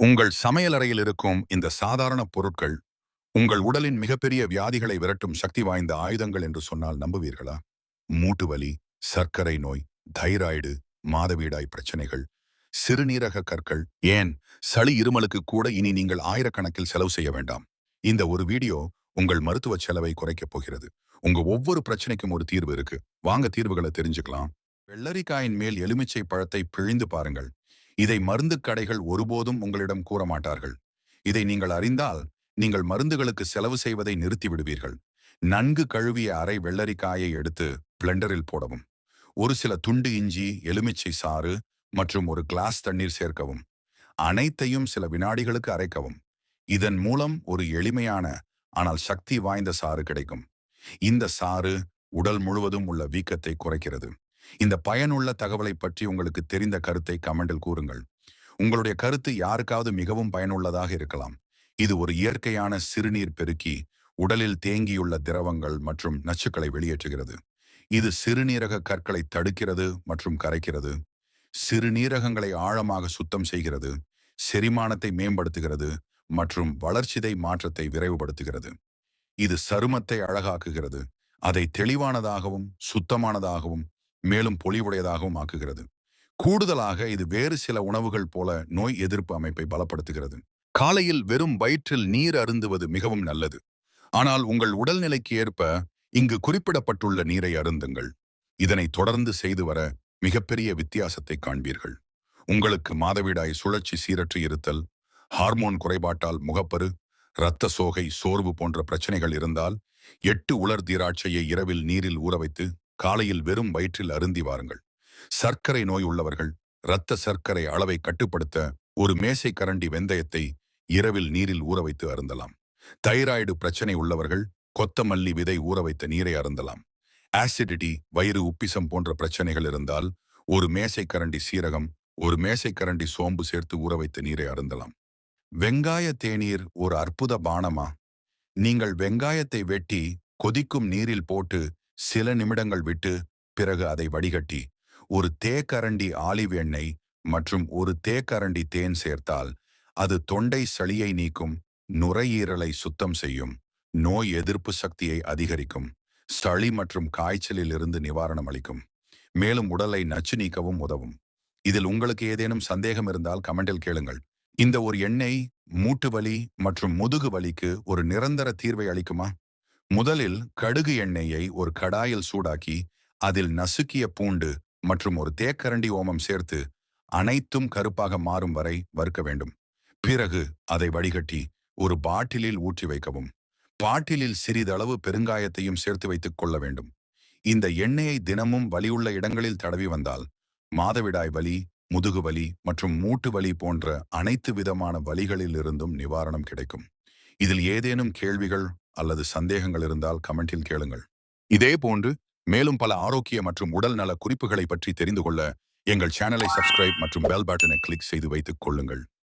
உங்கள் சமையலறையில் இருக்கும் இந்த சாதாரண பொருட்கள் உங்கள் உடலின் மிகப்பெரிய வியாதிகளை விரட்டும் சக்தி வாய்ந்த ஆயுதங்கள் என்று சொன்னால் நம்புவீர்களா? மூட்டு வலி சர்க்கரை நோய் தைராய்டு மாதவீடாய் பிரச்சனைகள் சிறுநீரக கற்கள். ஏன்? சளி இருமலுக்கு கூட இனி நீங்கள் ஆயிரக்கணக்கில் செலவு செய்ய வேண்டாம். இந்த ஒரு வீடியோ உங்கள் மருத்துவ செலவை குறைக்கப் போகிறது. உங்க ஒவ்வொரு பிரச்சனைக்கும் ஒரு தீர்வு இருக்கு. வாங்க தீர்வுகளை தெரிஞ்சுக்கலாம். வெள்ளரிக்காயின் மேல் எலுமிச்சை பழத்தை பிழிந்து பாருங்கள். இதை மருந்து கடைகள் ஒருபோதும் உங்களிடம் கூற மாட்டார்கள் இதை நீங்கள் அறிந்தால் நீங்கள் மருந்துகளுக்கு செலவு செய்வதை நிறுத்தி விடுவீர்கள் நன்கு கழுவிய அரை வெள்ளரிக்காயை எடுத்து பிளெண்டரில் போடவும். ஒரு சில துண்டு இஞ்சி எலுமிச்சை சாறு மற்றும் ஒரு கிளாஸ் தண்ணீர் சேர்க்கவும். அனைத்தையும் சில வினாடிகளுக்கு அரைக்கவும். இதன் மூலம் ஒரு எளிமையான ஆனால் சக்தி வாய்ந்த சாறு கிடைக்கும். இந்த சாறு உடல் முழுவதும் உள்ள வீக்கத்தை குறைக்கிறது. இந்த பயனுள்ள தகவலை பற்றி உங்களுக்கு தெரிந்த கருத்தை கமெண்டில் கூறுங்கள். உங்களுடைய கருத்து யாருக்காவது மிகவும் பயனுள்ளதாக இருக்கலாம். இது ஒரு இயற்கையான சிறுநீர் பெருக்கி உடலில் தேங்கியுள்ள திரவங்கள் மற்றும் நச்சுக்களை வெளியேற்றுகிறது. இது சிறுநீரக கற்களை தடுக்கிறது மற்றும் கரைக்கிறது. சிறுநீரகங்களை ஆழமாக சுத்தம் செய்கிறது செரிமானத்தை மேம்படுத்துகிறது மற்றும் வளர்ச்சிதை மாற்றத்தை விரைவுபடுத்துகிறது. இது சருமத்தை அழகாக்குகிறது. அதை தெளிவானதாகவும் சுத்தமானதாகவும் மேலும் பொலிவுடையதாகவும் ஆக்குகிறது. கூடுதலாக இது வேறு சில உணவுகள் போல நோய் எதிர்ப்பு அமைப்பை பலப்படுத்துகிறது. காலையில் வெறும் வயிற்றில் நீர் அருந்துவது மிகவும் நல்லது. ஆனால் உங்கள் உடல்நிலைக்கு ஏற்ப இங்கு குறிப்பிடப்பட்டுள்ள நீரை அருந்துங்கள். இதனை தொடர்ந்து செய்து வர மிகப்பெரிய வித்தியாசத்தை காண்பீர்கள். உங்களுக்கு மாதவிடாய் சுழற்சி சீரற்று இருத்தல் ஹார்மோன் குறைபாட்டால் முகப்பரு இரத்த சோகை சோர்வு போன்ற பிரச்சனைகள் இருந்தால் எட்டு உலர் தீராட்சையை இரவில் நீரில் ஊற வைத்து காலையில் வெறும் வயிற்றில் அருந்தி வாருங்கள். சர்க்கரை நோய் உள்ளவர்கள் இரத்த சர்க்கரை அளவை கட்டுப்படுத்த ஒரு மேசை கரண்டி வெந்தயத்தை இரவில் நீரில் ஊற வைத்து அருந்தலாம். தைராய்டு பிரச்சனை உள்ளவர்கள் கொத்தமல்லி விதை ஊற வைத்த நீரை அருந்தலாம். ஆசிடிட்டி வயிறு உப்பிசம் போன்ற பிரச்சனைகள் இருந்தால் ஒரு மேசை கரண்டி சீரகம் ஒரு மேசை கரண்டி சோம்பு சேர்த்து ஊற வைத்த நீரை அருந்தலாம். வெங்காய தேநீர் ஒரு அற்புத பானமா? நீங்கள் வெங்காயத்தை வெட்டி கொதிக்கும் நீரில் போட்டு சில நிமிடங்கள் விட்டு பிறகு அதை வடிகட்டி ஒரு தேக்கரண்டி ஆலிவ் எண்ணெய் மற்றும் ஒரு தேக்கரண்டி தேன் சேர்த்தால் அது தொண்டை சளியை நீக்கும் நுரையீரலை சுத்தம் செய்யும் நோய் எதிர்ப்பு சக்தியை அதிகரிக்கும் சளி மற்றும் காய்ச்சலில் இருந்து நிவாரணம் அளிக்கும். மேலும் உடலை நச்சு நீக்கவும் உதவும். இதில் உங்களுக்கு ஏதேனும் சந்தேகம் இருந்தால் கமெண்டில் கேளுங்கள். இந்த ஒரு எண்ணெய் மூட்டு வலி மற்றும் முதுகு வலிக்கு ஒரு நிரந்தர தீர்வை அளிக்குமா? முதலில் கடுகு எண்ணெயை ஒரு கடாயில் சூடாக்கி அதில் நசுக்கிய பூண்டு மற்றும் ஒரு தேக்கரண்டி ஓமம் சேர்த்து அனைத்தும் கருப்பாக மாறும் வரை வறுக்க வேண்டும். பிறகு அதை வடிகட்டி ஒரு பாட்டிலில் ஊற்றி வைக்கவும். பாட்டிலில் சிறிதளவு பெருங்காயத்தையும் சேர்த்து வைத்துக் கொள்ள வேண்டும். இந்த எண்ணெயை தினமும் வலியுள்ள இடங்களில் தடவி வந்தால் மாதவிடாய் வலி முதுகு வலி மற்றும் மூட்டு வலி போன்ற அனைத்து விதமான வலிகளிலிருந்தும் நிவாரணம் கிடைக்கும். இதில் ஏதேனும் கேள்விகள் அல்லது சந்தேகங்கள் இருந்தால் கமெண்டில் கேளுங்கள். இதே போன்று மேலும் பல ஆரோக்கிய மற்றும் உடல் நல குறிப்புகளை பற்றி தெரிந்து கொள்ள எங்கள் சேனலை சப்ஸ்கிரைப் மற்றும் பெல் பட்டனை கிளிக் செய்து வைத்துக் கொள்ளுங்கள்.